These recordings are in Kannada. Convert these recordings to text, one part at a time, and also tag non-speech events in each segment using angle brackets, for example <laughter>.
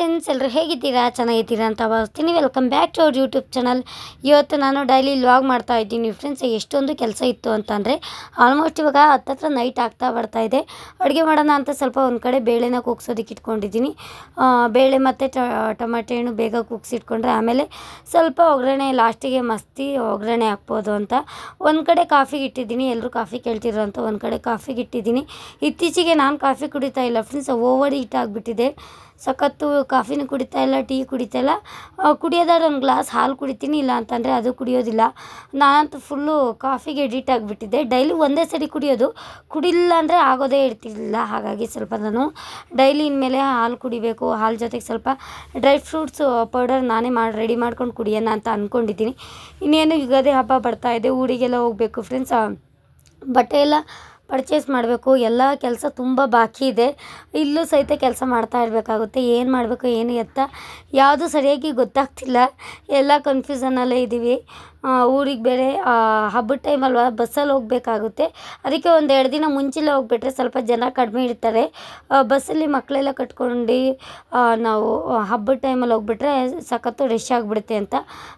ಫ್ರೆಂಡ್ಸ್ ಎಲ್ಲರೂ ಹೇಗಿದ್ದೀರಾ? ಚೆನ್ನಾಗಿದ್ದೀರಾ ಅಂತ ಭಾವಿಸ್ತೀನಿ. ವೆಲ್ಕಮ್ ಬ್ಯಾಕ್ ಟು ಅವ್ರ ಯೂಟ್ಯೂಬ್ ಚಾನಲ್ ಇವತ್ತು ನಾನು ಡೈಲಿ ಲಾಗ್ ಮಾಡ್ತಾ ಇದ್ದೀನಿ. ಫ್ರೆಂಡ್ಸ್ ಎಷ್ಟೊಂದು ಕೆಲಸ ಇತ್ತು ಅಂತಂದರೆ ಆಲ್ಮೋಸ್ಟ್ ಇವಾಗ ಹತ್ತತ್ರ ನೈಟ್ ಆಗ್ತಾ ಬರ್ತಾ ಇದೆ. ಅಡುಗೆ ಮಾಡೋಣ ಅಂತ ಸ್ವಲ್ಪ ಒಂದು ಕಡೆ ಬೇಳೆನ ಕೂಗ್ಸೋದಕ್ಕೆ ಇಟ್ಕೊಂಡಿದ್ದೀನಿ. ಬೇಳೆ ಮತ್ತು ಟೊಮಾಟೆ ಹಣ್ಣು ಬೇಗ ಕೂಗ್ಸಿಟ್ಕೊಂಡ್ರೆ ಆಮೇಲೆ ಸ್ವಲ್ಪ ಒಗ್ಗರಣೆ ಲಾಸ್ಟಿಗೆ ಮಸ್ತಿ ಒಗ್ಗರಣೆ ಹಾಕ್ಬೋದು ಅಂತ. ಒಂದು ಕಡೆ ಕಾಫಿಗೆ ಇಟ್ಟಿದ್ದೀನಿ. ಎಲ್ಲರೂ ಕಾಫಿ ಕೇಳ್ತಿರೋ ಅಂತ ಒಂದು ಕಡೆ ಕಾಫಿಗೆ ಇಟ್ಟಿದ್ದೀನಿ. ಇತ್ತೀಚೆಗೆ ನಾನು ಕಾಫಿ ಕುಡಿತಾ ಇಲ್ಲ. ಫ್ರೆಂಡ್ಸ್ ಓವರ್ ಹೀಟ್ ಆಗಿಬಿಟ್ಟಿದೆ. ಸಖತ್ತು ಕಾಫಿನೂ ಕುಡಿತಾ ಇಲ್ಲ, ಟೀ ಕುಡಿತಾ ಇಲ್ಲ. ಕುಡಿಯೋದಾದ್ರೆ ಒಂದು ಗ್ಲಾಸ್ ಹಾಲು ಕುಡಿತೀನಿ, ಇಲ್ಲ ಅಂತಂದರೆ ಅದು ಕುಡಿಯೋದಿಲ್ಲ. ನಾನಂತೂ ಫುಲ್ಲು ಕಾಫಿಗೆ ಎಡಿಟ್ ಆಗಿಬಿಟ್ಟಿದ್ದೆ. ಡೈಲಿ ಒಂದೇ ಸರಿ ಕುಡಿಯೋದು. ಕುಡಿಲಿಲ್ಲ ಅಂದರೆ ಆಗೋದೇ ಇರ್ತಿರಲಿಲ್ಲ. ಹಾಗಾಗಿ ಸ್ವಲ್ಪ ನಾನು ಡೈಲಿ ಇನ್ಮೇಲೆ ಹಾಲು ಕುಡಿಬೇಕು. ಹಾಲು ಜೊತೆಗೆ ಸ್ವಲ್ಪ ಡ್ರೈ ಫ್ರೂಟ್ಸು ಪೌಡರ್ ನಾನೇ ಮಾಡಿ ರೆಡಿ ಮಾಡ್ಕೊಂಡು ಕುಡಿಯೋಣ ಅಂತ ಅಂದ್ಕೊಂಡಿದ್ದೀನಿ ಇನ್ನೇನು ಯುಗಾದಿ ಹಬ್ಬ ಬರ್ತಾ ಇದೆ, ಊರಿಗೆಲ್ಲ ಹೋಗಬೇಕು ಫ್ರೆಂಡ್ಸ್ ಬಟ್ಟೆ ಎಲ್ಲ ಪರ್ಚೇಸ್ ಮಾಡಬೇಕು, ಎಲ್ಲ ಕೆಲಸ ತುಂಬ ಬಾಕಿ ಇದೆ. ಇಲ್ಲೂ ಸಹಿತ ಕೆಲಸ ಮಾಡ್ತಾ ಇರಬೇಕಾಗುತ್ತೆ, ಏನು ಮಾಡಬೇಕು, ಏನು ಎತ್ತ, ಯಾವುದು ಸರಿಯಾಗಿ ಗೊತ್ತಾಗ್ತಿಲ್ಲ. ಎಲ್ಲ ಕನ್ಫ್ಯೂಸನಲ್ಲೇ ಇದ್ದೀವಿ ಊರಿಗೆ ಬೇರೆ ಹಬ್ಬದ ಟೈಮ್ ಅಲ್ವಾ ಬಸ್ಸಲ್ಲಿ ಹೋಗಬೇಕಾಗುತ್ತೆ. ಅದಕ್ಕೆ ಒಂದು ಎರಡು ದಿನ ಮುಂಚೆಲೇ ಹೋಗ್ಬಿಟ್ರೆ ಸ್ವಲ್ಪ ಜನ ಕಡಿಮೆ ಇರ್ತಾರೆ. ಬಸ್ಸಲ್ಲಿ ಮಕ್ಕಳೆಲ್ಲ ಕಟ್ಕೊಂಡು ನಾವು ಹಬ್ಬದ ಟೈಮಲ್ಲಿ ಹೋಗಿಬಿಟ್ರೆ ಸಖತ್ತು ರಶ್ ಆಗಿಬಿಡುತ್ತೆ ಅಂತ.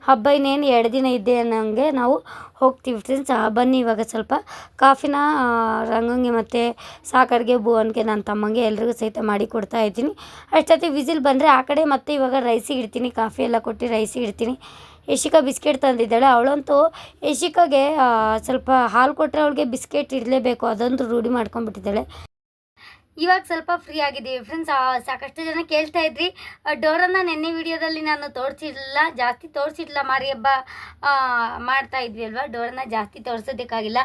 ಹಬ್ಬ ಇನ್ನೇನು ಎರಡು ದಿನ ಇದೆ ಅನ್ನೋಂಗೆ ನಾವು ಹೋಗ್ತೀವಿ ಫ್ರೆಂಡ್ಸ್ ಬನ್ನಿ ಇವಾಗ ಸ್ವಲ್ಪ. ಕಾಫಿನ ರಂಗಂಗೆ ಮತ್ತು ಸಾಕರ್ಗೆ, ಭುವನ್ಗೆ ನನ್ನ ತಮ್ಮಂಗೆ ಎಲ್ರಿಗೂ ಸಹಿತ ಮಾಡಿ ಕೊಡ್ತಾ ಇದ್ದೀನಿ. ಅಷ್ಟೊತ್ತಿಗೆ ವಿಸಿಲ್ ಬಂದರೆ ಆ ಕಡೆ ಮತ್ತೆ ಇವಾಗ ರೈಸಿಗೆ ಇಡ್ತೀನಿ. ಕಾಫಿ ಎಲ್ಲ ಕೊಟ್ಟು ರೈಸಿಗೆ ಇಡ್ತೀನಿ. ಯಶಿಕಾ ಬಿಸ್ಕೆಟ್ ತಂದಿದ್ದಾಳೆ. ಅವಳಂತೂ ಯಶಿಕಾಗೆ ಸ್ವಲ್ಪ ಹಾಲು ಕೊಟ್ಟರೆ ಅವಳಿಗೆ ಬಿಸ್ಕೆಟ್ ಇರಲೇಬೇಕು. ಅದಂತೂ ರೂಢಿ ಮಾಡ್ಕೊಂಡ್ಬಿಟ್ಟಿದ್ದಾಳೆ. ಇವಾಗ ಸ್ವಲ್ಪ ಫ್ರೀ ಆಗಿದ್ದೀವಿ. ಫ್ರೆಂಡ್ಸ್ ಸಾಕಷ್ಟು ಜನ ಕೇಳ್ತಾ ಇದ್ರಿ. ಡೋರನ್ನ ನೆನ್ನೆ ವಿಡಿಯೋದಲ್ಲಿ ನಾನು ತೋರಿಸಿರಲಿಲ್ಲ. ಜಾಸ್ತಿ ತೋರಿಸಿರಲಿಲ್ಲ ಮಾರಿ ಹಬ್ಬ ಮಾಡ್ತಾ ಇದ್ವಿ ಅಲ್ವಾ? ಡೋರನ್ನ ಜಾಸ್ತಿ ತೋರಿಸೋದಕ್ಕಾಗಿಲ್ಲ.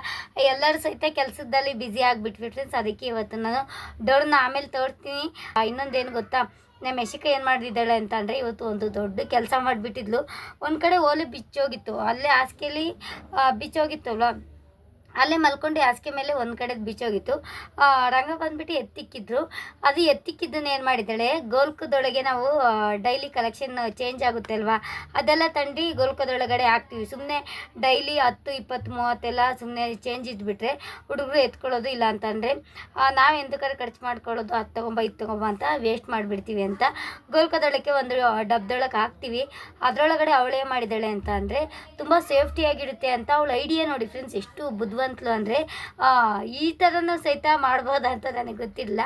ಎಲ್ಲರೂ ಸಹಿತ ಕೆಲಸದಲ್ಲಿ ಬ್ಯುಸಿ ಆಗಿಬಿಟ್ವಿ. ಫ್ರೆಂಡ್ಸ್ ಅದಕ್ಕೆ ಇವತ್ತು ನಾನು ಡೋರನ್ನ ಆಮೇಲೆ ತೋರಿಸ್ತೀನಿ. ಇನ್ನೊಂದೇನು ಗೊತ್ತಾ? ನಮ್ಮ ಯಶಿಕ ಏನು ಮಾಡಿದ್ದಾಳೆ ಅಂತ ಅಂದರೆ ಇವತ್ತು ಒಂದು ದೊಡ್ಡ ಕೆಲಸ ಮಾಡಿಬಿಟ್ಟಿದ್ಲು. ಒಂದು ಕಡೆ ಓಲೆ ಬಿಚ್ಚೋಗಿತ್ತು. ಅಲ್ಲೇ ಹಾಸಿಗೆಲಿ ಬಿಚ್ಚೋಗಿತ್ತು ಅಲ್ಲೇ ಮಲ್ಕೊಂಡು ಹಾಸಿಗೆ ಮೇಲೆ ಒಂದು ಕಡೆ ಬಿಚ್ಚೋಗಿತ್ತು ರಂಗ ಬಂದ್ಬಿಟ್ಟು ಎತ್ತಿಕ್ಕಿದ್ರು. ಅದು ಎತ್ತಿಕ್ಕಿದ್ದನ್ನು ಏನು ಮಾಡಿದ್ದಾಳೆ? ಗೋಲ್ಕದೊಳಗೆ ನಾವು ಡೈಲಿ ಕಲೆಕ್ಷನ್ ಚೇಂಜ್ ಆಗುತ್ತೆ ಅಲ್ವಾ ಅದೆಲ್ಲ ತಂಡಿ ಗೋಲ್ಕದೊಳಗಡೆ ಹಾಕ್ತೀವಿ. ಸುಮ್ಮನೆ ಡೈಲಿ ಹತ್ತು, ಇಪ್ಪತ್ತು, ಮೂವತ್ತೆಲ್ಲ ಸುಮ್ಮನೆ ಚೇಂಜ್ ಇದ್ಬಿಟ್ರೆ ಹುಡುಗರು ಎತ್ಕೊಳ್ಳೋದು ಇಲ್ಲ ಅಂತಂದರೆ ನಾವು ಎಂದಕ್ಕಾದ್ರೆ ಖರ್ಚು ಮಾಡ್ಕೊಳ್ಳೋದು, ಅದು ತೊಗೊಂಬ, ಇದು ತೊಗೊಂಬ ಅಂತ ವೇಸ್ಟ್ ಮಾಡಿಬಿಡ್ತೀವಿ ಅಂತ ಗೋಲ್ಕದೊಳಕ್ಕೆ ಒಂದು ಡಬ್ದೊಳಗೆ ಹಾಕ್ತೀವಿ. ಅದರೊಳಗಡೆ ಅವಳೇ ಮಾಡಿದ್ದಾಳೆ ಅಂತ ಅಂದರೆ ತುಂಬ ಸೇಫ್ಟಿಯಾಗಿರುತ್ತೆ ಅಂತ ಅವಳ ಐಡಿಯಾ ನೋಡಿ ಫ್ರೆಂಡ್ಸ್. ಎಷ್ಟು ಬುದ್ಧಿವಂತಲು ಅಂದರೆ ಈ ಥರನೂ ಸಹಿತ ಮಾಡ್ಬೋದಂತ ನನಗೆ ಗೊತ್ತಿಲ್ಲ.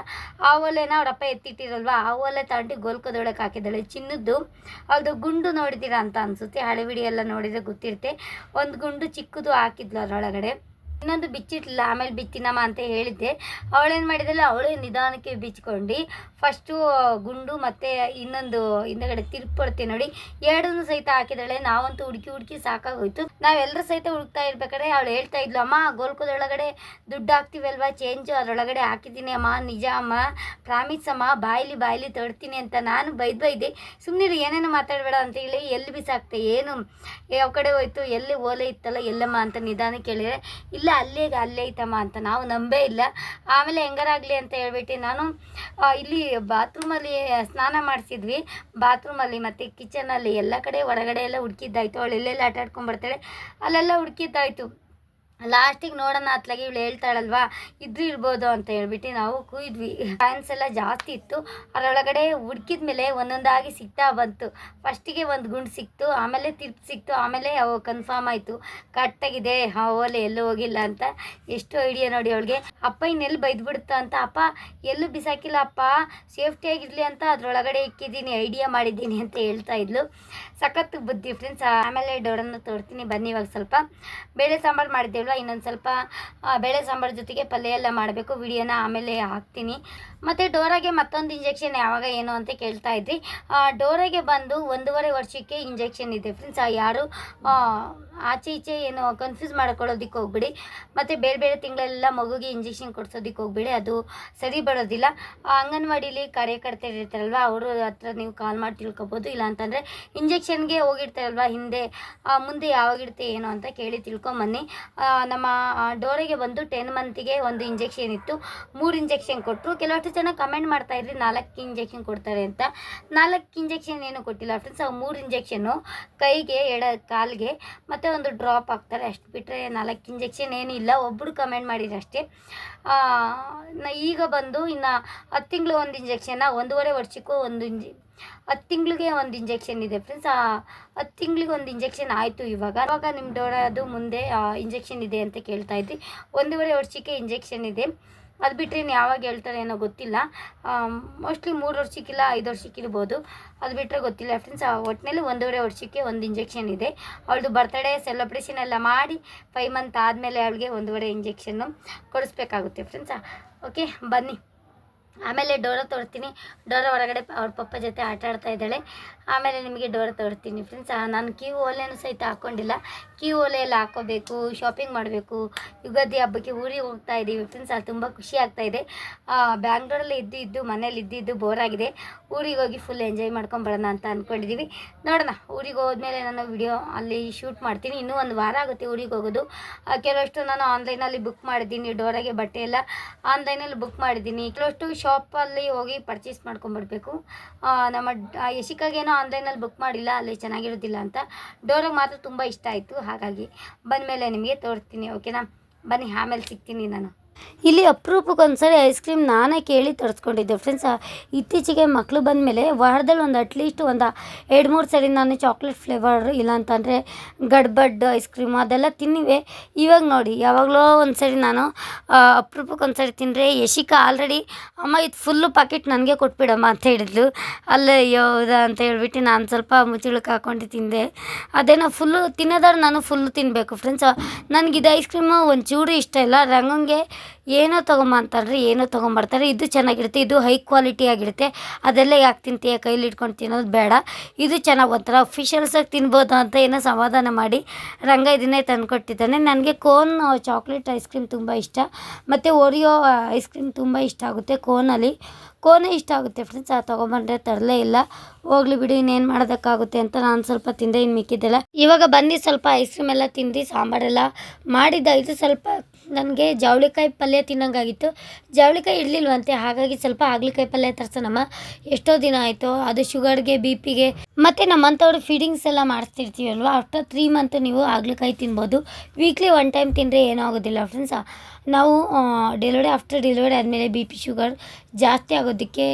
ಆ ಒಲೆನ ಅವರಪ್ಪ ಎತ್ತಿಟ್ಟಿರಲ್ವ? ಆ ಒಲೆ ತಗೊಂಡು ಗೋಲ್ಕದೊಳಗೆ ಹಾಕಿದ್ದಾಳೆ. ಚಿನ್ನದ್ದು ಅದು ಗುಂಡು ನೋಡಿದ್ದೀರಾ ಅಂತ ಅನಿಸುತ್ತೆ. ಹಳೆ ವಿಡಿಯೋ ಎಲ್ಲ ನೋಡಿದರೆ ಗೊತ್ತಿರುತ್ತೆ. ಒಂದು ಗುಂಡು ಚಿಕ್ಕದು ಹಾಕಿದ್ಲು ಅದರೊಳಗಡೆ. ಇನ್ನೊಂದು ಬಿಚ್ಚಿಟ್ಲಿಲ್ಲ ಆಮೇಲೆ ಬಿಚ್ಚಿನಮ್ಮ ಅಂತ ಹೇಳಿದ್ದೆ. ಅವಳೇನು ಮಾಡಿದಲ್ಲ ಅವಳೇ ನಿಧಾನಕ್ಕೆ ಬಿಚ್ಕೊಂಡು ಫಸ್ಟು ಗುಂಡು ಮತ್ತು ಇನ್ನೊಂದು ಹಿಂದಗಡೆ ತಿರುಪಡ್ತೆ ನೋಡಿ, ಎರಡನ್ನೂ ಸಹಿತ ಹಾಕಿದಾಳೆ. ನಾವಂತೂ ಹುಡುಕಿ ಹುಡುಕಿ ಸಾಕಾಗೋಯ್ತು. ನಾವೆಲ್ಲರೂ ಸಹಿತ ಹುಡುಕ್ತಾ ಇರ್ಬೇಕಾದ್ರೆ ಅವಳು ಹೇಳ್ತಾ ಇದ್ಲು, ಅಮ್ಮ, ಗೋಲ್ಕದೊಳಗಡೆ ದುಡ್ಡು ಹಾಕ್ತೀವಲ್ವಾ? ಚೇಂಜು ಅದರೊಳಗಡೆ ಹಾಕಿದ್ದೀನಿ ಅಮ್ಮ, ನಿಜ ಅಮ್ಮ. ಪ್ರಾಮಿಸ್ ಅಮ್ಮ, ಬಾಯ್ಲಿ ಬಾಯ್ಲಿ ತೊಡ್ತೀನಿ ಅಂತ ನಾನು ಬೈದು ಬೈದೆ ಸುಮ್ಮನೆ ಏನೇನು ಮಾತಾಡಬೇಡ ಅಂತ ಹೇಳಿ ಎಲ್ಲಿ ಬಿಸಾಕ್ತೆ? ಏನು? ಯಾವ ಕಡೆ ಹೋಯ್ತು, ಎಲ್ಲಿ ಓಲೆ ಇತ್ತಲ್ಲ, ಎಲ್ಲಮ್ಮ ಅಂತ ನಿಧಾನ ಕೇಳಿದರೆ ಇಲ್ಲ ಅಲ್ಲೇ ಅಲ್ಲೇ ಐತಮ್ಮ ಅಂತ ನಾವು ನಂಬೇ ಇಲ್ಲ. ಆಮೇಲೆ ಹೆಂಗಾರಾಗಲಿ ಅಂತ ಹೇಳ್ಬಿಟ್ಟು ನಾನು ಇಲ್ಲಿ ಬಾತ್ರೂಮಲ್ಲಿ ಸ್ನಾನ ಮಾಡಿಸಿದ್ವಿ. ಬಾತ್ರೂಮಲ್ಲಿ ಮತ್ತು ಕಿಚನಲ್ಲಿ ಎಲ್ಲ ಕಡೆ ಹೊರಗಡೆ ಎಲ್ಲ ಹುಡುಕಿದ್ದಾಯ್ತು. ಅವಳು ಎಲ್ಲೆಲ್ಲ ಆಟಾಡ್ಕೊಂಡ್ಬರ್ತಾಳೆ ಅಲ್ಲೆಲ್ಲ ಹುಡುಕಿದ್ದಾಯ್ತು. ಲಾಸ್ಟಿಗೆ ನೋಡೋಣ ಅತ್ಲಾಗಿ ಇವಳು ಹೇಳ್ತಾಳಲ್ವಾ? ಇದ್ರೂ ಇರ್ಬೋದು ಅಂತ ಹೇಳ್ಬಿಟ್ಟು ನಾವು ಕುಯ್ದ್ವಿ ಫ್ಯಾನ್ಸ್ ಎಲ್ಲ ಜಾಸ್ತಿ ಇತ್ತು. ಅದರೊಳಗಡೆ ಹುಡ್ಕಿದ ಮೇಲೆ ಒಂದೊಂದಾಗಿ ಸಿಗ್ತಾ ಬಂತು. ಫಸ್ಟಿಗೆ ಒಂದು ಗುಂಡು ಸಿಕ್ತು, ಆಮೇಲೆ ತಿರ್ಪು ಸಿಕ್ತು, ಆಮೇಲೆ ಅವು ಕನ್ಫರ್ಮ್ ಆಯಿತು. ಕಟ್ಟಾಗಿದೆ ಆ ಓಲೆ ಎಲ್ಲೂ ಹೋಗಿಲ್ಲ ಅಂತ. ಎಷ್ಟು ಐಡಿಯಾ ನೋಡಿ ಅವಳಿಗೆ. ಅಪ್ಪ ಇನ್ನೆಲ್ಲಿ ಬೈದ್ಬಿಡುತ್ತಾ ಅಂತ. ಅಪ್ಪ, ಎಲ್ಲೂ ಬಿಸಾಕಿಲ್ಲ ಅಪ್ಪ. ಸೇಫ್ಟಿಯಾಗಿರಲಿ ಅಂತ ಅದರೊಳಗಡೆ ಇಕ್ಕಿದ್ದೀನಿ ಐಡಿಯಾ ಮಾಡಿದ್ದೀನಿ ಅಂತ ಹೇಳ್ತಾ ಇದ್ಲು. ಸಖತ್ತು ಬುದ್ಧಿ ಫ್ರೆಂಡ್ಸ್ ಆಮೇಲೆ ಡೋರನ್ನು ತೋರ್ತೀನಿ ಬನ್ನಿ ಇವಾಗ ಸ್ವಲ್ಪ. ಬೇಳೆ ಸಾಂಬಾರು ಇನ್ನೊಂದು ಸ್ವಲ್ಪ ಬೇಳೆ ಸಾಂಬಾರು ಜೊತೆಗೆ ಪಲ್ಯ ಎಲ್ಲ ಮಾಡಬೇಕು. ವಿಡಿಯೋನ ಆಮೇಲೆ ಹಾಕ್ತೀನಿ. ಮತ್ತು ಡೋರಾಗೆ ಮತ್ತೊಂದು ಇಂಜೆಕ್ಷನ್ ಯಾವಾಗ ಏನು ಅಂತ ಕೇಳ್ತಾ ಇದ್ರಿ. ಆ, ಡೋರಾಗೆ ಬಂದು ಒಂದೂವರೆ ವರ್ಷಕ್ಕೆ ಇಂಜೆಕ್ಷನ್ ಇದೆ ಫ್ರೆಂಡ್ಸ್ ಯಾರು ಆಚೆ ಈಚೆ ಏನು ಕನ್ಫ್ಯೂಸ್ ಮಾಡ್ಕೊಳ್ಳೋದಕ್ಕೆ ಹೋಗ್ಬಿಡಿ. ಮತ್ತು ಬೇರೆ ಬೇರೆ ತಿಂಗಳೆಲ್ಲ ಮಗುಗೆ ಇಂಜೆಕ್ಷನ್ ಕೊಡ್ಸೋದಕ್ಕೆ ಹೋಗ್ಬಿಡಿ. ಅದು ಸರಿ ಬರೋದಿಲ್ಲ. ಅಂಗನವಾಡಿಲಿ ಕಾರ್ಯಕರ್ತರು ಇರ್ತಾರಲ್ವ ಅವರು ಹತ್ರ ನೀವು ಕಾಲ್ ಮಾಡಿ ತಿಳ್ಕೊಬೋದು. ಇಲ್ಲ ಅಂತಂದರೆ ಇಂಜೆಕ್ಷನ್ಗೆ ಹೋಗಿರ್ತಾರಲ್ವ ಹಿಂದೆ ಮುಂದೆ ಯಾವಾಗಿರುತ್ತೆ ಏನು ಅಂತ ಕೇಳಿ ತಿಳ್ಕೊಂಬನ್ನಿ ನಮ್ಮ ಡೋರಿಗೆ ಬಂದು ಟೆನ್ ಮಂತಿಗೆ ಒಂದು ಇಂಜೆಕ್ಷನ್ ಇತ್ತು. ಮೂರು ಇಂಜೆಕ್ಷನ್ ಕೊಟ್ಟರು ಕೆಲವಷ್ಟು ಜನ ಕಮೆಂಟ್ ಮಾಡ್ತಾ ಇದ್ರಿ, ನಾಲ್ಕು ಇಂಜೆಕ್ಷನ್ ಕೊಡ್ತಾರೆ ಅಂತ. ನಾಲ್ಕು ಇಂಜೆಕ್ಷನ್ ಏನು ಕೊಟ್ಟಿಲ್ಲ ಫ್ರೆಂಡ್ಸ್ ಮೂರು ಇಂಜೆಕ್ಷನು ಕೈಗೆ, ಎಡ, ಕಾಲಿಗೆ ಮತ್ತು ಒಂದು ಡ್ರಾಪ್ ಹಾಕ್ತಾರೆ. ಅಷ್ಟು ಬಿಟ್ಟರೆ ನಾಲ್ಕು ಇಂಜೆಕ್ಷನ್ ಏನೂ ಇಲ್ಲ. ಒಬ್ಬರು ಕಮೆಂಟ್ ಮಾಡಿದ್ರು ಅಷ್ಟೇ. ಈಗ ಬಂದು ಇನ್ನು ಹತ್ತು ತಿಂಗಳು ಒಂದು ಇಂಜೆಕ್ಷನ್ನ ಒಂದೂವರೆ ವರ್ಷಕ್ಕೂ ಒಂದು ಇಂಜಿ ಹತ್ತು ತಿಂಗಳಿಗೆ ಒಂದು ಇಂಜೆಕ್ಷನ್ ಇದೆ ಫ್ರೆಂಡ್ಸ್ ಆ ಹತ್ತು ತಿಂಗಳಿಗೆ ಒಂದು ಇಂಜೆಕ್ಷನ್ ಆಯಿತು ಇವಾಗ. ಇವಾಗ ನಿಮ್ಮ ಡೋರದು ಮುಂದೆ ಇಂಜೆಕ್ಷನ್ ಇದೆ ಅಂತ ಕೇಳ್ತಾ ಇದ್ರಿ ಒಂದೂವರೆ ವರ್ಷಕ್ಕೆ ಇಂಜೆಕ್ಷನ್ ಇದೆ. ಅದು ಬಿಟ್ಟರೆ ಇನ್ನು ಯಾವಾಗ ಹೇಳ್ತಾರೆ ಏನೋ ಗೊತ್ತಿಲ್ಲ. ಮೋಸ್ಟ್ಲಿ ಮೂರು ವರ್ಷಕ್ಕಿಲ್ಲ, ಐದು ವರ್ಷಕ್ಕಿರ್ಬೋದು. ಅದು ಬಿಟ್ಟರೆ ಗೊತ್ತಿಲ್ಲ ಫ್ರೆಂಡ್ಸ್ ಒಟ್ಟಿನಲ್ಲಿ ಒಂದೂವರೆ ವರ್ಷಕ್ಕೆ ಒಂದು ಇಂಜೆಕ್ಷನ್ ಇದೆ. ಅವಳದು ಬರ್ತ್ಡೇ ಸೆಲೆಬ್ರೇಷನ್ ಎಲ್ಲ ಮಾಡಿ ಫೈವ್ ಮಂತ್ ಆದಮೇಲೆ ಅವಳಿಗೆ ಒಂದೂವರೆ ಇಂಜೆಕ್ಷನ್ನು ಕೊಡಿಸ್ಬೇಕಾಗುತ್ತೆ ಫ್ರೆಂಡ್ಸ್ ಓಕೆ ಬನ್ನಿ. ಆಮೇಲೆ ಡೋರ ತೋರ್ತೀನಿ ಡೋರ ಹೊರಗಡೆ ಅವ್ರ ಪಪ್ಪ ಜೊತೆ ಆಟ ಆಡ್ತಾ ಇದ್ದಾಳೆ. ಆಮೇಲೆ ನಿಮಗೆ ಡೋರ ತೋರಿಸ್ತೀನಿ ಫ್ರೆಂಡ್ಸ್ ನಾನು ಕ್ಯೂ ಓಲೆನೂ ಸಹಿತ ಹಾಕ್ಕೊಂಡಿಲ್ಲ ಒಲೆ ಎಲ್ಲ ಹಾಕ್ಕೋಬೇಕು ಶಾಪಿಂಗ್ ಮಾಡಬೇಕು. ಯುಗಾದಿ ಹಬ್ಬಕ್ಕೆ ಊರಿಗೆ ಹೋಗ್ತಾ ಇದ್ದೀವಿ. ಫ್ರೆಂಡ್ಸ್ ಅದು ತುಂಬ ಖುಷಿ ಆಗ್ತಾ ಇದೆ. ಬ್ಯಾಂಗ್ಳೂರಲ್ಲಿ ಇದ್ದು ಇದ್ದು, ಮನೇಲಿ ಇದ್ದಿದ್ದು ಬೋರ್ ಆಗಿದೆ. ಊರಿಗೆ ಹೋಗಿ ಫುಲ್ ಎಂಜಾಯ್ ಮಾಡ್ಕೊಂಬರೋಣ ಅಂತ ಅಂದ್ಕೊಂಡಿದ್ದೀವಿ ನೋಡೋಣ, ಊರಿಗೆ ಹೋದ್ಮೇಲೆ ನಾನು ವಿಡಿಯೋ ಅಲ್ಲಿ ಶೂಟ್ ಮಾಡ್ತೀನಿ. ಇನ್ನೂ ಒಂದು ವಾರ ಆಗುತ್ತೆ ಊರಿಗೆ ಹೋಗೋದು. ಕೆಲವಷ್ಟು ನಾನು ಆನ್ಲೈನಲ್ಲಿ ಬುಕ್ ಮಾಡಿದ್ದೀನಿ ಡೋರಾಗೆ ಬಟ್ಟೆ ಎಲ್ಲ. ಆನ್ಲೈನಲ್ಲಿ ಬುಕ್ ಮಾಡಿದ್ದೀನಿ. ಕೆಲವಷ್ಟು ಶಾಪಲ್ಲಿ ಹೋಗಿ ಪರ್ಚೇಸ್ ಮಾಡ್ಕೊಂಬರ್ಬೇಕು ನಮ್ಮ ಯಶಿಕಾಗೇನೋ ಆನ್ಲೈನಲ್ಲಿ ಬುಕ್ ಮಾಡಿಲ್ಲ, ಅಲ್ಲಿ ಚೆನ್ನಾಗಿರೋದಿಲ್ಲ ಅಂತ. ಡೋರಾಗೆ ಮಾತ್ರ ತುಂಬ ಇಷ್ಟ ಆಯಿತು. ಹಾಗಾಗಿ ಬಂದಮೇಲೆ ನಿಮಗೆ ತೋರಿಸ್ತೀನಿ ಓಕೆನಾ ಬನ್ನಿ ಆಮೇಲೆ ಸಿಗ್ತೀನಿ ನಾನು. ಇಲ್ಲಿ ಅಪರೂಪಕ್ಕೊಂದ್ಸರಿ ಐಸ್ ಕ್ರೀಮ್ ನಾನೇ ಕೇಳಿ ತರಿಸ್ಕೊಂಡಿದ್ದೆ. ಫ್ರೆಂಡ್ಸ್ ಇತ್ತೀಚೆಗೆ ಮಕ್ಕಳು ಬಂದ ಮೇಲೆ ವಾರದಲ್ಲಿ ಒಂದು ಅಟ್ಲೀಸ್ಟ್ ಒಂದು ಎರಡು, ಮೂರು ಸರಿ ನಾನು ಚಾಕ್ಲೇಟ್ ಫ್ಲೇವರ್ ಇಲ್ಲ ಅಂತಂದರೆ ಗಡ್ಬಡ್ ಐಸ್ ಕ್ರೀಮ್ ಅದೆಲ್ಲ ತಿನ್ನಿವೆ. ಇವಾಗ ನೋಡಿ, ಯಾವಾಗಲೋ ಒಂದು ಸರಿ ನಾನು ಅಪರೂಪಕ್ಕೆ ಒಂದು ಸರಿ ತಿಂದರೆ ಯಶಿಕಾ ಆಲ್ರೆಡಿ ಅಮ್ಮ, ಇದು ಫುಲ್ಲು ಪಾಕೆಟ್ ನನಗೆ ಕೊಟ್ಬಿಡಮ್ಮ ಅಂತ ಹೇಳಿದ್ಲು. ಅಲ್ಲೇ ಹೌದಾ ಅಂತ ಹೇಳ್ಬಿಟ್ಟು ನಾನು ಸ್ವಲ್ಪ ಮುಚ್ಚಳಕ್ಕೆ ಹಾಕ್ಕೊಂಡು ತಿಂದೆ. ಅದೇನೋ ಫುಲ್ಲು ತಿನ್ನೋದಾದ್ರೆ ನಾನು ಫುಲ್ಲು ತಿನ್ನಬೇಕು ಫ್ರೆಂಡ್ಸ್ ನನಗೆ ಐಸ್ ಕ್ರೀಮು ಒಂಚೂರು ಇಷ್ಟ ಇಲ್ಲ. ರಂಗಂಗೆ ಏನೋ ತೊಗೊಂಬ ಅಂತಾರ್ರಿ ಏನೋ ತೊಗೊಂಬರ್ತಾರೆ. ಇದು ಚೆನ್ನಾಗಿರುತ್ತೆ, ಇದು ಹೈ ಕ್ವಾಲಿಟಿ ಆಗಿರುತ್ತೆ. ಅದೆಲ್ಲ ಯಾಕೆ ತಿಂತೀಯ, ಕೈಲಿ ಇಟ್ಕೊಂಡು ತಿನ್ನೋದು ಬೇಡ. ಇದು ಚೆನ್ನಾಗಿ ಒಂಥರ ಅಫಿಷಿಯಲ್ಸಾಗಿ ತಿನ್ಬೋದು ಅಂತ ಏನೋ ಸಮಾಧಾನ ಮಾಡಿ ರಂಗ ಇದನ್ನೇ ತಂದುಕೊಟ್ಟಿದ್ದಾನೆ. ನನಗೆ ಕೋನ್ ಚಾಕ್ಲೇಟ್ ಐಸ್ ಕ್ರೀಮ್ ತುಂಬ ಇಷ್ಟ. ಮತ್ತು ಒರಿಯೋ ಐಸ್ ಕ್ರೀಮ್ ತುಂಬ ಇಷ್ಟ ಆಗುತ್ತೆ ಕೋನಲ್ಲಿ ಕೋನೇ ಇಷ್ಟ ಆಗುತ್ತೆ ಫ್ರೆಂಡ್ಸ್ ಆ, ತೊಗೊಂಬಂದ್ರೆ ತರಲೇ ಇಲ್ಲ. ಹೋಗ್ಲಿ ಬಿಡಿ, ಇನ್ನೇನು ಮಾಡೋದಕ್ಕಾಗುತ್ತೆ ಅಂತ ನಾನು ಸ್ವಲ್ಪ ತಿಂದೆ ಇನ್ನು ಮಿಕ್ಕಿದ್ದೆಲ್ಲ. ಇವಾಗ ಬಂದು ಸ್ವಲ್ಪ ಐಸ್ ಕ್ರೀಮ್ ಎಲ್ಲ ತಿಂದು ಸಾಂಬಾರೆಲ್ಲ ಮಾಡಿದ್ದ ಇದು ಸ್ವಲ್ಪ ನನಗೆ ಜವಳಿಕಾಯಿ ಪಲ್ಯ ತಿನ್ನಂಗಾಗಿತ್ತು. ಜವಳಿಕಾಯಿ ಇಡಲಿಲ್ವಂತೆ, ಹಾಗಾಗಿ ಸ್ವಲ್ಪ ಹಾಗಲಕಾಯಿ ಪಲ್ಯ ತರಿಸೋಣಮ್ಮ ಎಷ್ಟೋ ದಿನ ಆಯಿತು, ಅದು ಶುಗರ್ಗೆ ಬಿ ಪಿಗೆ ಮತ್ತು ನಮ್ಮಂಥವ್ರು ಫೀಡಿಂಗ್ಸ್ ಎಲ್ಲ ಮಾಡಿಸ್ತಿರ್ತೀವಲ್ವ ಆಫ್ಟರ್ ತ್ರೀ ಮಂತ್ ನೀವು ಹಾಗಲಕಾಯಿ ತಿನ್ಬೋದು. ವೀಕ್ಲಿ ಒನ್ ಟೈಮ್ ತಿಂದರೆ ಏನೂ ಆಗೋದಿಲ್ಲ ಫ್ರೆಂಡ್ಸ್ ನಾವು ಡೆಲಿವರಿ ಆಫ್ಟರ್ ಡೆಲಿವರಿ ಆದಮೇಲೆ ಬಿ ಪಿ ಶುಗರ್ ಜಾಸ್ತಿ ಆಗೋದಕ್ಕೆ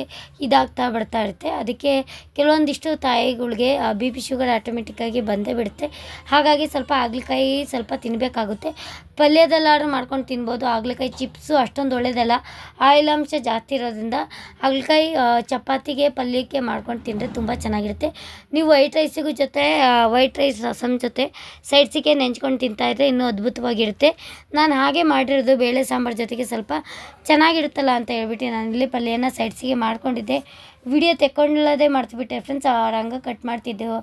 ಇದಾಗ್ತಾ ಬರ್ತಾ ಇರುತ್ತೆ. ಅದಕ್ಕೆ ಕೆಲವೊಂದಿಷ್ಟು ತಾಯಿಗಳಿಗೆ ಬಿ ಪಿ ಶುಗರ್ ಆಟೋಮೆಟಿಕ್ಕಾಗಿ ಬಂದೇ ಬಿಡುತ್ತೆ. ಹಾಗಾಗಿ ಸ್ವಲ್ಪ ಹಾಗಲಕಾಯಿ ಸ್ವಲ್ಪ ತಿನ್ನಬೇಕಾಗುತ್ತೆ ಪಲ್ಯದಲ್ಲಾದ್ರೂ ಮಾಡ್ಕೊಂಡು ತಿನ್ಬೋದು. ಹಾಗಲಕಾಯಿ ಚಿಪ್ಸು ಅಷ್ಟೊಂದು ಒಳ್ಳೆಯದಲ್ಲ ಆಯಿಲ್ ಅಂಶ ಜಾಸ್ತಿ ಇರೋದ್ರಿಂದ ಹಾಗಲಕಾಯಿ ಚಪಾತಿಗೆ, ಪಲ್ಯಕ್ಕೆ ಮಾಡ್ಕೊಂಡು ತಿಂದರೆ ತುಂಬ ಚೆನ್ನಾಗಿರುತ್ತೆ. ನೀವು ವೈಟ್ ರೈಸಿಗೂ ಜೊತೆ ವೈಟ್ ರೈಸ್ ರಸಮ್ ಜೊತೆ ಸೈಡ್ಸಿಗೆ ನೆಂಚ್ಕೊಂಡು ತಿಂತಾಯಿದ್ರೆ ಇನ್ನೂ ಅದ್ಭುತವಾಗಿರುತ್ತೆ. ನಾನು ಹಾಗೆ ಮಾಡಿರೋದು ಬೇಳೆ ಸಾಂಬಾರು ಜೊತೆಗೆ ಸ್ವಲ್ಪ ಚೆನ್ನಾಗಿರುತ್ತಲ್ಲ ಅಂತ ಹೇಳ್ಬಿಟ್ಟು ನಾನು ಇಲ್ಲಿ ಪಲ್ಯನ ಸೈಡ್ಸಿಗೆ ಮಾಡ್ಕೊಂಡಿದ್ದೆ. ವಿಡಿಯೋ ತೆಕ್ಕೊಳ್ಳೋದೇ ಮಾಡ್ತಿಬಿಟ್ಟೆ ಫ್ರೆಂಡ್ಸ್ ರಂಗ ಕಟ್ ಮಾಡ್ತಿದ್ದೆವು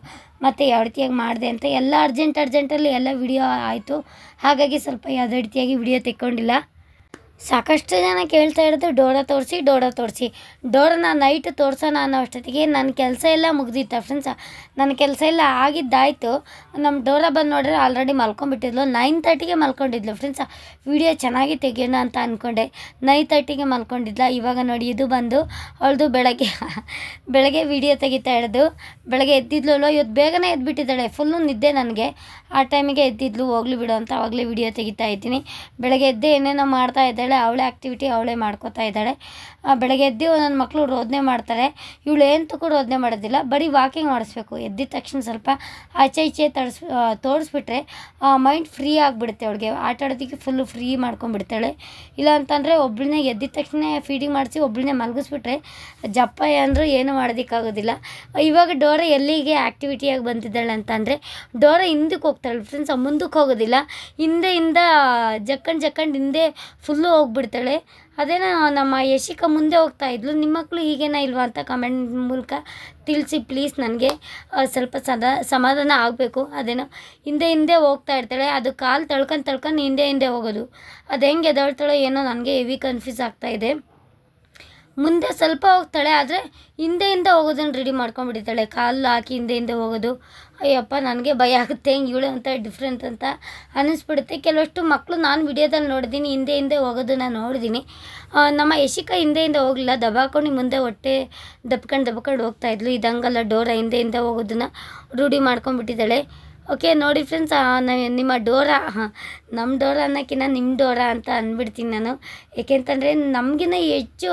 ಮತ್ತು ಯಾವ ರೀತಿಯಾಗಿ ಮಾಡಿದೆ ಅಂತ ಎಲ್ಲ ಅರ್ಜೆಂಟ್ ಅರ್ಜೆಂಟಲ್ಲಿ ಎಲ್ಲ ವಿಡಿಯೋ ಆಯಿತು. ಹಾಗಾಗಿ ಸ್ವಲ್ಪ ಯಾವುದೇ ರೀತಿಯಾಗಿ ವಿಡಿಯೋ ತೆಕ್ಕೊಂಡಿಲ್ಲ. ಸಾಕಷ್ಟು ಜನ ಕೇಳ್ತಾ ಇರೋದು ಡೋರ ತೋರಿಸಿ ಡೋರ ತೋರಿಸಿ. ಡೋರನ ನೈಟ್ ತೋರಿಸೋಣ ಅನ್ನೋ ಅಷ್ಟೊತ್ತಿಗೆ ನನ್ನ ಕೆಲಸ ಎಲ್ಲ ಮುಗ್ದಿತ್ತು ಫ್ರೆಂಡ್ಸ ನನ್ನ ಕೆಲಸ ಎಲ್ಲ ಆಗಿದ್ದಾಯಿತು. ನಮ್ಮ ಡೋರ ಬಂದು ನೋಡಿದ್ರೆ ಆಲ್ರೆಡಿ ಮಲ್ಕೊಂಡ್ಬಿಟ್ಟಿದ್ಲು. ನೈನ್ ತರ್ಟಿಗೆ ಮಲ್ಕೊಂಡಿದ್ಲು ಫ್ರೆಂಡ್ಸ ವಿಡಿಯೋ ಚೆನ್ನಾಗಿ ತೆಗಿಯೋಣ ಅಂತ ಅಂದ್ಕೊಂಡೆ ನೈನ್ ತರ್ಟಿಗೆ ಮಲ್ಕೊಂಡಿದ್ಲ. ಇವಾಗ ನೋಡಿ ಇದು ಬಂದು ಅವಳದು ಬೆಳಗ್ಗೆ. <laughs> ಬೆಳಗ್ಗೆ ವಿಡಿಯೋ ತೆಗಿತಾ ಇರೋದು. ಬೆಳಗ್ಗೆ ಎದ್ದಿದ್ಲು ಇವತ್ತು ಬೇಗನೆ ಎದ್ಬಿಟ್ಟಿದ್ದಾಳೆ. ಫುಲ್ಲು ನಿದ್ದೆ ನನಗೆ. ಆ ಟೈಮಿಗೆ ಎದ್ದಿದ್ಲು. ಹೋಗ್ಲಿ ಬಿಡು ಅಂತ ಆವಾಗಲೇ ವಿಡಿಯೋ ತೆಗಿತಾ ಇದ್ದೀನಿ. ಬೆಳಗ್ಗೆ ಎದ್ದೆ ಏನೇನೋ ಮಾಡ್ತಾ ಇದ್ದಾಳೆ. ಅವಳೇ ಆ್ಯಕ್ಟಿವಿಟಿ ಅವಳೇ ಮಾಡ್ಕೋತಾ ಇದ್ದಾಳೆ. ಬೆಳಗ್ಗೆ ಎದ್ದು ಒಂದೊಂದು ಮಕ್ಕಳು ರೋದನೆ ಮಾಡ್ತಾರೆ. ಇವಳು ಏನು ತಗೋ ರೋದನೆ ಮಾಡೋದಿಲ್ಲ, ಬರೀ ವಾಕಿಂಗ್ ಮಾಡಿಸ್ಬೇಕು. ಎದ್ದಿದ ತಕ್ಷಣ ಸ್ವಲ್ಪ ಆಚೆ ಈಚೆ ತಡಿಸ್ ತೋರಿಸ್ಬಿಟ್ರೆ ಮೈಂಡ್ ಫ್ರೀ ಆಗಿಬಿಡುತ್ತೆ ಅವಳಿಗೆ. ಆಟ ಆಡೋದಕ್ಕೆ ಫುಲ್ಲು ಫ್ರೀ ಮಾಡ್ಕೊಂಡ್ಬಿಡ್ತಾಳೆ. ಇಲ್ಲ ಅಂತಂದರೆ ಒಬ್ಬಳನ್ನೇ ಎದ್ದಿದ ತಕ್ಷಣ ಫೀಡಿಂಗ್ ಮಾಡಿಸಿ ಒಬ್ಬಳನ್ನೇ ಮಲಗಿಸ್ಬಿಟ್ರೆ ಜಪ್ಪ ಅಂದರೂ ಏನು ಮಾಡೋದಕ್ಕಾಗೋದಿಲ್ಲ. ಇವಾಗ ಡೋರ ಎಲ್ಲಿಗೆ ಆ್ಯಕ್ಟಿವಿಟಿಯಾಗಿ ಬಂದಿದ್ದಾಳೆ ಅಂತಂದರೆ, ಡೋರ ಹಿಂದಕ್ಕೆ ಹೋಗ್ತಾಳೆ. ಫ್ರೆಂಡ್ಸ್ ಮುಂದಕ್ಕೆ ಹೋಗೋದಿಲ್ಲ. ಹಿಂದೆಯಿಂದ ಜಕ್ಕಂಡು ಜಕ್ಕಂಡು ಹಿಂದೆ ಫುಲ್ಲು ಹೋಗ್ಬಿಡ್ತಾಳೆ. ಅದೇನೋ ನಮ್ಮ ಯಶಿಕಾ ಮುಂದೆ ಹೋಗ್ತಾ ಇದ್ಲು. ನಿಮ್ಮ ಮಕ್ಕಳು ಹೀಗೇನ ಇಲ್ವಾ ಅಂತ ಕಮೆಂಟ್ ಮೂಲಕ ತಿಳಿಸಿ ಪ್ಲೀಸ್ ನನಗೆ ಸ್ವಲ್ಪ ಸದಾ ಸಮಾಧಾನ ಆಗಬೇಕು. ಅದೇನೋ ಹಿಂದೆ ಹಿಂದೆ ಹೋಗ್ತಾ ಇರ್ತಾಳೆ. ಅದು ಕಾಲು ತಳ್ಕೊಂಡು ತಳ್ಕೊಂಡು ಹಿಂದೆ ಹಿಂದೆ ಹೋಗೋದು. ಅದು ಹೆಂಗೆ ಎದಾಳ್ತಾಳೋ ಏನೋ ನನಗೆ ಹೆವಿ ಕನ್ಫ್ಯೂಸ್ ಆಗ್ತಾ ಇದೆ. ಮುಂದೆ ಸ್ವಲ್ಪ ಹೋಗ್ತಾಳೆ, ಆದರೆ ಹಿಂದೆ ಹಿಂದೆ ಹೋಗೋದನ್ನು ರೆಡಿ ಮಾಡ್ಕೊಂಡ್ಬಿಡ್ತಾಳೆ ಕಾಲು ಹಾಕಿ ಹಿಂದೆ ಹಿಂದೆ ಹೋಗೋದು. ಅಯ್ಯಪ್ಪ, ನನಗೆ ಭಯ ಆಗುತ್ತೆ, ಹಿಂಗೆ ಇವಳು ಅಂತ ಡಿಫ್ರೆಂಟ್ ಅಂತ ಅನ್ನಿಸ್ಬಿಡುತ್ತೆ ಕೆಲವಷ್ಟು ಮಕ್ಕಳು ನಾನು ವಿಡಿಯೋದಲ್ಲಿ ನೋಡಿದ್ದೀನಿ, ಹಿಂದೆ ಹಿಂದೆ ಹೋಗೋದನ್ನ ನೋಡಿದ್ದೀನಿ. ನಮ್ಮ ಯಶಿಕ ಹಿಂದೆ ಹಿಂದೆ ಹೋಗಲಿಲ್ಲ ದಬಾಕೊಂಡು ಮುಂದೆ ಹೊಟ್ಟೆ ದಬ್ಕೊಂಡು ದಬ್ಕೊಂಡು ಹೋಗ್ತಾಯಿದ್ಲು ಇದಂಗಲ್ಲ, ಡೋರ ಹಿಂದೆ ಹಿಂದೆ ಹೋಗೋದನ್ನ ರೂಢಿ ಮಾಡ್ಕೊಂಡ್ಬಿಟ್ಟಿದ್ದಾಳೆ. ಓಕೆ ನೋಡಿ ಫ್ರೆಂಡ್ಸ್ ನಿಮ್ಮ ಡೋರಾ ಹಾಂ ನಮ್ಮ ಡೋರ ಅನ್ನೋಕ್ಕಿಂತ ನಿಮ್ಮ ಡೋರಾ ಅಂತ ಅಂದ್ಬಿಡ್ತೀನಿ ನಾನು. ಏಕೆಂತಂದರೆ ನಮಗಿನ್ನ ಹೆಚ್ಚು,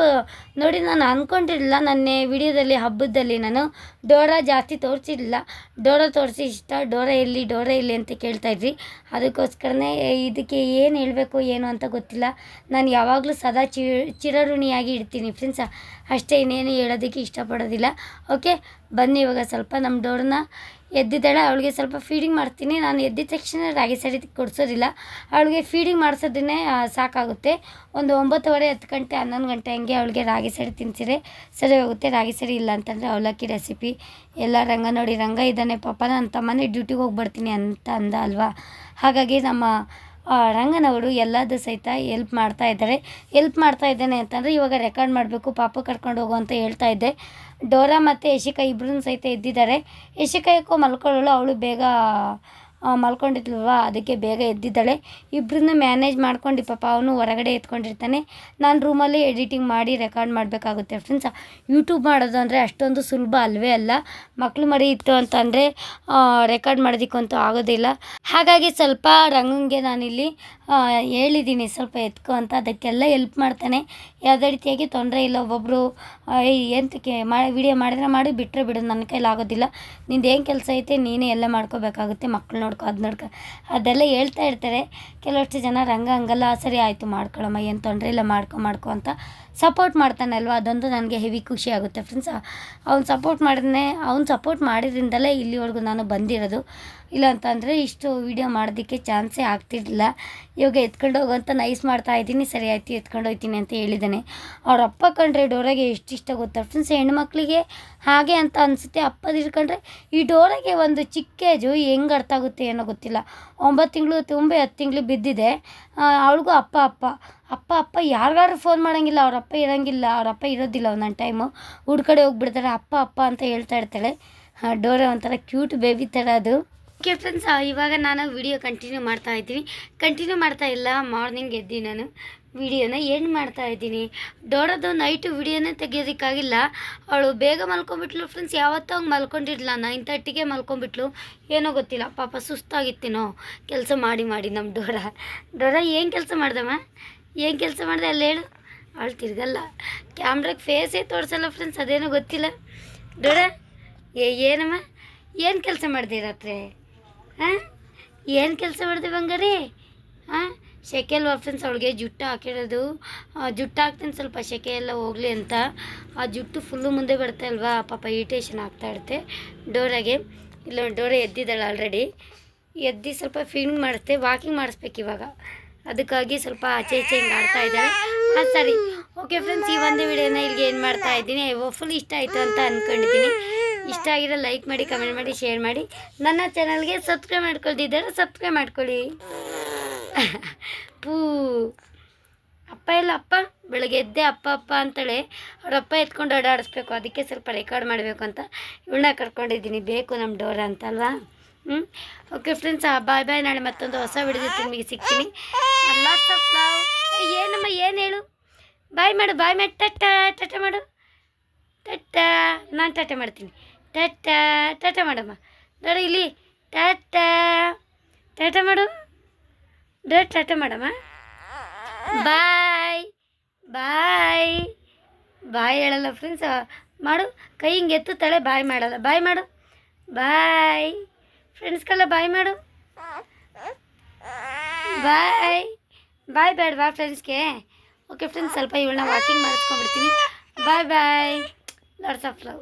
ನೋಡಿ ನಾನು ಅಂದ್ಕೊಂಡಿರಲಿಲ್ಲ ನನ್ನ ವಿಡಿಯೋದಲ್ಲಿ, ಹಬ್ಬದಲ್ಲಿ ನಾನು. ಡೋರಾ ಜಾಸ್ತಿ ತೋರಿಸಿರಲಿಲ್ಲ. ಡೋರಾ ತೋರಿಸಿ ಇಷ್ಟ ಡೋರ ಎಲ್ಲಿ ಡೋರ ಎಲ್ಲಿ ಅಂತ ಕೇಳ್ತಾಯಿದ್ರಿ ಅದಕ್ಕೋಸ್ಕರನೇ ಇದಕ್ಕೆ ಏನು ಹೇಳಬೇಕು, ಏನು ಅಂತ ಗೊತ್ತಿಲ್ಲ. ನಾನು ಯಾವಾಗಲೂ ಸದಾ ಚಿ, ಚಿರಋಣಿಯಾಗಿ ಇಡ್ತೀನಿ ಫ್ರೆಂಡ್ಸ್ ಅಷ್ಟೇ ಇನ್ನೇನು ಹೇಳೋದಕ್ಕೆ ಇಷ್ಟಪಡೋದಿಲ್ಲ. ಓಕೆ ಬನ್ನಿ ಇವಾಗ ಸ್ವಲ್ಪ ನಮ್ಮ ಡೋರನ್ನ ಎದ್ದಿದ್ದಾಳೆ, ಅವಳಿಗೆ ಸ್ವಲ್ಪ ಫೀಡಿಂಗ್ ಮಾಡ್ತೀನಿ. ನಾನು ಎದ್ದಿದ ತಕ್ಷಣ ರಾಗಿ ಸರಿ ಕೊಡಿಸೋದಿಲ್ಲ. ಅವಳಿಗೆ ಫೀಡಿಂಗ್ ಮಾಡಿಸೋದನ್ನೇ ಸಾಕಾಗುತ್ತೆ. ಒಂದು ಒಂಬತ್ತುವರೆ ಹತ್ತು ಗಂಟೆ, ಹನ್ನೊಂದು ಗಂಟೆ ಹಂಗೆ ಅವಳಿಗೆ ರಾಗಿ ಸರಿ ತಿನ್ಸಿದ್ರೆ ಸರಿ ಹೋಗುತ್ತೆ. ರಾಗಿ ಸರಿ ಇಲ್ಲ ಅಂತಂದರೆ ಅವಲಕ್ಕಿ ರೆಸಿಪಿ ಎಲ್ಲ ರಂಗ ನೋಡಿ, ರಂಗ ಇದ್ದಾನೆ, ಪಾಪ ನನ್ನ ತಮ್ಮನೇ ಡ್ಯೂಟಿಗೆ ಹೋಗಿ ಬರ್ತೀನಿ ಅಂತ ಅಂದ ಅಲ್ವಾ? ಹಾಗಾಗಿ ನಮ್ಮ ರಂಗನವರು ಎಲ್ಲದೂ ಸಹಿತ ಎಲ್ಪ್ ಮಾಡ್ತಾ ಇದ್ದಾರೆ. ಎಲ್ಪ್ ಮಾಡ್ತಾ ಇದ್ದೇನೆ ಅಂತಂದರೆ ಇವಾಗ ರೆಕಾರ್ಡ್ ಮಾಡಬೇಕು, ಪಾಪ ಕರ್ಕೊಂಡು ಹೋಗು ಅಂತ ಹೇಳ್ತಾ ಇದ್ದೆ. ಡೋರಾ ಮತ್ತು ಯಶಿಕಾ ಇಬ್ಬರೂ ಸಹಿತ ಎದ್ದಿದ್ದಾರೆ ಯಶಿಕಾಯಕ್ಕೂ ಯಾಕೋ ಮಲ್ಕೊಳ್ಳೋಳು, ಅವಳು ಬೇಗ ಮಲ್ಕೊಂಡಿದ್ಲಲ್ವ? ಅದಕ್ಕೆ ಬೇಗ ಎದ್ದಿದ್ದಾಳೆ. ಇಬ್ಬರನ್ನ ಮ್ಯಾನೇಜ್ ಮಾಡ್ಕೊಂಡು ಪಾಪ ಅವನು ಹೊರಗಡೆ ಎತ್ಕೊಂಡಿರ್ತಾನೆ. ನಾನು ರೂಮಲ್ಲಿ ಎಡಿಟಿಂಗ್ ಮಾಡಿ ರೆಕಾರ್ಡ್ ಮಾಡಬೇಕಾಗುತ್ತೆ ಫ್ರೆಂಡ್ಸ್ ಯೂಟ್ಯೂಬ್ ಮಾಡೋದು ಅಂದರೆ ಅಷ್ಟೊಂದು ಸುಲಭ ಅಲ್ವೇ ಅಲ್ಲ? ಮಕ್ಕಳು ಮರಿ ಇತ್ತು ಅಂತಂದರೆ ರೆಕಾರ್ಡ್ ಮಾಡೋದಕ್ಕಂತೂ ಆಗೋದಿಲ್ಲ. ಹಾಗಾಗಿ ಸ್ವಲ್ಪ ರಂಗಂಗೆ ನಾನಿಲ್ಲಿ ಹೇಳಿದ್ದೀನಿ ಸ್ವಲ್ಪ ಎತ್ಕೊ ಅಂತ, ಅದಕ್ಕೆಲ್ಲ ಎಲ್ಪ್ ಮಾಡ್ತಾನೆ. ಯಾವುದೇ ರೀತಿಯಾಗಿ ತೊಂದರೆ ಇಲ್ಲ ಒಬ್ಬೊಬ್ಬರು ಎಂತಕ್ಕೆ ಮಾಡಿ ವಿಡಿಯೋ ಮಾಡಿದ್ರೆ ಮಾಡಿ ಬಿಟ್ಟರೆ ಬಿಡು ನನ್ನ ಕೈಲಿ ಆಗೋದಿಲ್ಲ. ನಿಂದು ಕೆಲಸ ಐತೆ, ನೀನೇ ಎಲ್ಲ ಮಾಡ್ಕೋಬೇಕಾಗುತ್ತೆ, ಮಕ್ಳು ನೋಡ್ಕೊ, ಅದು ನೋಡ್ಕೊ. ಅದೆಲ್ಲ ಹೇಳ್ತಾ ಇರ್ತಾರೆ. ಕೆಲವಷ್ಟು ಜನ ರಂಗ, ಹಂಗಲ್ಲ ಸರಿ ಆಯಿತು, ಮಾಡ್ಕೊಳಮ್ಮ, ಏನು ತೊಂದರೆ ಇಲ್ಲ, ಮಾಡ್ಕೊ ಮಾಡ್ಕೊ ಅಂತ ಸಪೋರ್ಟ್ ಮಾಡ್ತಾನೆ ಅಲ್ವಾ? ಅದೊಂದು ನನಗೆ ಹೆವಿ ಖುಷಿ ಆಗುತ್ತೆ ಫ್ರೆಂಡ್ಸ್ ಅವ್ನು ಸಪೋರ್ಟ್ ಮಾಡಿದ್ರೆ ಅವ್ನು ಸಪೋರ್ಟ್ ಮಾಡಿದ್ರಿಂದಲೇ ಇಲ್ಲಿವರೆಗೂ ನಾನು ಬಂದಿರೋದು. ಇಲ್ಲ ಅಂತಂದರೆ ಇಷ್ಟು ವೀಡಿಯೋ ಮಾಡೋದಕ್ಕೆ ಚಾನ್ಸೇ ಆಗ್ತಿರಲಿಲ್ಲ. ಇವಾಗ ಎತ್ಕೊಂಡು ಅಂತ ನೈಸ್ ಮಾಡ್ತಾ ಇದ್ದೀನಿ. ಸರಿ ಆಯ್ತು, ಎತ್ಕೊಂಡು ಹೋಗ್ತೀನಿ ಅಂತ ಹೇಳಿದ್ದಾನೆ ಅವ್ರ ಅಪ್ಪ ಕಂಡ್ರೆ ಡೋರಾಗೆ ಎಷ್ಟು ಇಷ್ಟ ಗೊತ್ತಾ? ಫ್ರೆಂಡ್ಸ್ ಹೆಣ್ಮಕ್ಳಿಗೆ ಹಾಗೆ ಅಂತ ಅನಿಸುತ್ತೆ. ಅಪ್ಪದ ಇಟ್ಕೊಂಡ್ರೆ ಈ ಡೋರಾಗೆ ಒಂದು ಚಿಕ್ಕ ಏಜು ಹೆಂಗೆ ಅರ್ಥ ಆಗುತ್ತೆ ಏನೋ ಗೊತ್ತಿಲ್ಲ. ಒಂಬತ್ತು ತಿಂಗಳು ತುಂಬ ಹತ್ತು ತಿಂಗಳು ಬಿದ್ದಿದೆ. ಅವಳಿಗೂ ಅಪ್ಪ ಅಪ್ಪ. ಅಪ್ಪ ಅಪ್ಪ ಯಾರಿಗಾದ್ರು ಫೋನ್ ಮಾಡೋಂಗಿಲ್ಲ. ಅವ್ರ ಅಪ್ಪ ಇರೋಂಗಿಲ್ಲ. ಅವ್ರ ಅಪ್ಪ ಇರೋದಿಲ್ಲ ಒಂದೊಂದು ಟೈಮು ಹುಡ್ಕಡೆ ಹೋಗಿಬಿಡ್ತಾರೆ. ಅಪ್ಪ ಅಪ್ಪ ಅಂತ ಹೇಳ್ತಾ ಇರ್ತಾಳೆ. ಡೋರಾ ಒಂಥರ ಕ್ಯೂಟ್ ಬೇಬಿ ಥರ ಅದು. ಓಕೆ ಫ್ರೆಂಡ್ಸ್ ಇವಾಗ ನಾನು ವಿಡಿಯೋ ಕಂಟಿನ್ಯೂ ಮಾಡ್ತಾ ಇದ್ದೀನಿ. ಕಂಟಿನ್ಯೂ ಮಾಡ್ತಾ ಇಲ್ಲ ಮಾರ್ನಿಂಗ್ ಎದ್ದು ನಾನು ವಿಡಿಯೋನ ಎಂಡ್ ಮಾಡ್ತಾ ಇದ್ದೀನಿ? ದೊಡ್ಡದು ನೈಟು ವಿಡಿಯೋನೇ ತೆಗಿಯೋದಕ್ಕಾಗಿಲ್ಲ. ಅವಳು ಬೇಗ ಮಲ್ಕೊಂಬಿಟ್ಲು ಫ್ರೆಂಡ್ಸ್ ಯಾವತ್ತೂ ಹಂಗೆ ಮಲ್ಕೊಂಡಿರಲಿಲ್ಲ. ನೈನ್ ತರ್ಟಿಗೆ ಮಲ್ಕೊಂಬಿಟ್ಲು ಏನೋ ಗೊತ್ತಿಲ್ಲ, ಪಾಪ ಸುಸ್ತಾಗಿತ್ತೇನೋ. ಕೆಲಸ ಮಾಡಿ ಮಾಡಿ ನಮ್ಮ ಡೋರ ಡೋರ ಏನು ಕೆಲಸ ಮಾಡ್ದಮ್ಮ? ಏನು ಕೆಲಸ ಮಾಡಿದೆ ಅಲ್ಲಿ ಹೇಳು. ಅವಳು ತಿರ್ಗಲ್ಲ. ಕ್ಯಾಮ್ರಾಗೆ ಫೇಸೇ ತೋರಿಸಲ್ಲ ಫ್ರೆಂಡ್ಸ್ ಅದೇನೋ ಗೊತ್ತಿಲ್ಲ. ಡೋರ ಏ, ಏನಮ್ಮ? ಏನು ಕೆಲಸ ಮಾಡಿದೆ ರಾತ್ರಿ? ಹಾಂ ಏನು ಕೆಲಸ ಮಾಡಿದೆ ಬಂಗಾರಿ? ಹಾಂ ಶೆಕೆಲ್ ಫ್ರೆಂಡ್ಸ್ ಅವಳಿಗೆ ಜುಟ್ಟು ಹಾಕಿಡೋದು. ಜುಟ್ಟು ಹಾಕ್ತೀನಿ ಸ್ವಲ್ಪ, ಶೆಕೆ ಎಲ್ಲ ಹೋಗಲಿ ಅಂತ. ಆ ಜುಟ್ಟು ಫುಲ್ಲು ಮುಂದೆ ಬರ್ತಾ ಅಲ್ವಾ? ಪಾಪ ಇರಿಟೇಷನ್ ಆಗ್ತಾ ಇರುತ್ತೆ. ಡೋರಾಗೆ ಇಲ್ಲ ಡೋರೆ ಎದ್ದಿದ್ದಾಳೆ ಆಲ್ರೆಡಿ ಎದ್ದು ಸ್ವಲ್ಪ ಫೀಲಿಂಗ್ ಮಾಡಿಸ್ತೆ ವಾಕಿಂಗ್ ಮಾಡಿಸ್ಬೇಕು ಇವಾಗ. ಅದಕ್ಕಾಗಿ ಸ್ವಲ್ಪ ಆಚೆ ಈಚೆ ಹಿಂಗೆ ಆಡ್ತಾ ಇದ್ದಾಳೆ. ಹಾಂ, ಸರಿ. ಓಕೆ ಫ್ರೆಂಡ್ಸ್ ಈ ಒಂದು ವಿಡಿಯೋನ ಇಲ್ಲಿಗೆ ಏನು ಮಾಡ್ತಾ ಇದ್ದೀನಿ. ಫುಲ್ ಇಷ್ಟ ಆಯಿತು ಅಂತ ಅಂದ್ಕೊಂಡಿದ್ದೀನಿ ಇಷ್ಟ ಆಗಿರೋ ಲೈಕ್ ಮಾಡಿ ಕಮೆಂಟ್ ಮಾಡಿ ಶೇರ್ ಮಾಡಿ. ನನ್ನ ಚಾನಲ್ಗೆ ಸಬ್ಸ್ಕ್ರೈಬ್ ಮಾಡ್ಕೊಳ್ತಿದ್ದಾರೆ ಸಬ್ಸ್ಕ್ರೈಬ್ ಮಾಡ್ಕೊಳ್ಳಿ. ಪೂ. ಅಪ್ಪ ಇಲ್ಲ ಅಪ್ಪ, ಬೆಳಗ್ಗೆ ಎದ್ದೆ ಅಪ್ಪ ಅಪ್ಪ ಅಂತೇಳಿ ಅವ್ರ ಅಪ್ಪ ಎತ್ಕೊಂಡು ಓಡಾಡಿಸ್ಬೇಕು. ಅದಕ್ಕೆ ಸ್ವಲ್ಪ ರೆಕಾರ್ಡ್ ಮಾಡಬೇಕು ಅಂತ ಇವಳನ್ನ ಕರ್ಕೊಂಡಿದ್ದೀನಿ. ಬೇಕು ನಮ್ಮ ಡೋರ್ ಅಂತಲ್ವಾ ಹ್ಞೂ ಓಕೆ ಫ್ರೆಂಡ್ಸ್ ಬಾಯ್ ಬಾಯ್ ನಾಳೆ ಮತ್ತೊಂದು ಹೊಸ ವಿಡಿಯೋ ನಿಮಗೆ ಸಿಗ್ತೀನಿ. ಏನಮ್ಮ, ಏನು ಹೇಳು? ಬಾಯ್ ಮಾಡು ಬಾಯ್ ಮಾಡಿ. ಟಟ್ಟ ಟಟ ಮಾಡು. ಟಟ್ಟ ನಾನು ಟಟ ಮಾಡ್ತೀನಿ. ಟಟ್ಟ ಟಾಟಾ ಮಾಡಮ್ಮ. ನೋಡಿ ಇಲ್ಲಿ ಟಾಟಾ ಟಾಟಾ ಮಾಡು. ಡೇ ಟಾಟಾ ಮಾಡಮ್ಮ. ಬಾಯ್ ಬಾಯ್. ಬಾಯ್ ಹೇಳಲ್ಲ ಫ್ರೆಂಡ್ಸ್ ಮಾಡು. ಕೈ ಹಿಂಗೆ ಎತ್ತು ತಲೆ ಬಾಯ್ ಮಾಡಲ್ಲ. ಬಾಯ್ ಮಾಡು. ಬಾಯ್. ಫ್ರೆಂಡ್ಸ್ಗೆಲ್ಲ ಬಾಯ್ ಮಾಡು. ಬಾಯ್. ಬಾಯ್ ಬೇಡ ಬಾ ಫ್ರೆಂಡ್ಸ್ಗೆ ಓಕೆ ಫ್ರೆಂಡ್ಸ್ ಸ್ವಲ್ಪ ಇವಳನ್ನ walking ಮಾಡಿಸ್ಕೊಂಡ್ಬಿಡ್ತೀನಿ. Bye bye. Lots of love